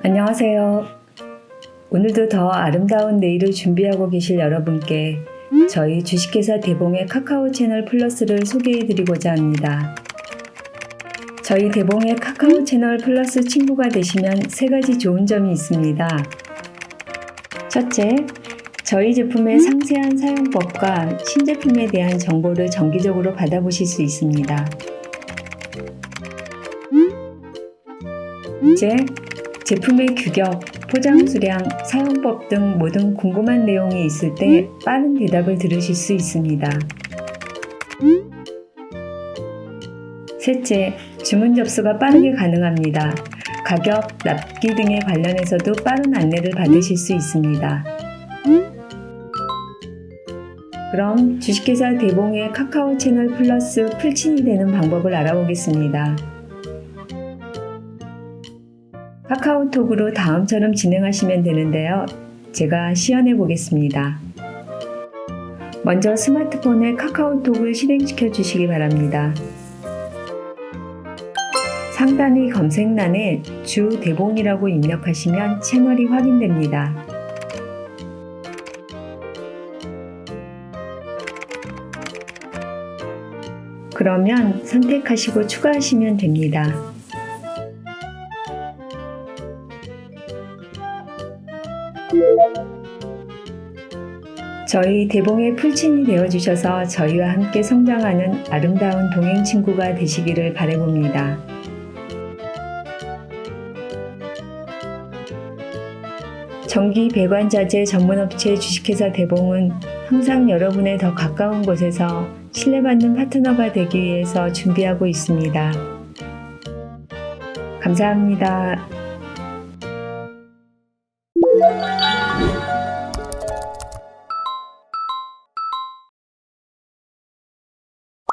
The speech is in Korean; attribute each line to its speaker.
Speaker 1: 안녕하세요. 오늘도 더 아름다운 내일을 준비하고 계실 여러분께 저희 주식회사 대봉의 카카오 채널 플러스를 소개해드리고자 합니다. 저희 대봉의 카카오 채널 플러스 친구가 되시면 세 가지 좋은 점이 있습니다. 첫째, 저희 제품의 상세한 사용법과 신제품에 대한 정보를 정기적으로 받아보실 수 있습니다. 둘째, 제품의 규격, 포장 수량, 사용법 등 모든 궁금한 내용이 있을 때 빠른 대답을 들으실 수 있습니다. 셋째, 주문 접수가 빠르게 가능합니다. 가격, 납기 등에 관련해서도 빠른 안내를 받으실 수 있습니다. 그럼 주식회사 대봉의 카카오 채널 플러스 풀친이 되는 방법을 알아보겠습니다. 카카오톡으로 다음처럼 진행하시면 되는데요. 제가 시연해 보겠습니다. 먼저 스마트폰에 카카오톡을 실행시켜 주시기 바랍니다. 상단의 검색란에 주 대봉이라고 입력하시면 채널이 확인됩니다. 그러면 선택하시고 추가하시면 됩니다. 저희 대봉의 풀친이 되어주셔서 저희와 함께 성장하는 아름다운 동행 친구가 되시기를 바라봅니다. 전기 배관자재 전문업체 주식회사 대봉은 항상 여러분의 더 가까운 곳에서 신뢰받는 파트너가 되기 위해서 준비하고 있습니다. 감사합니다.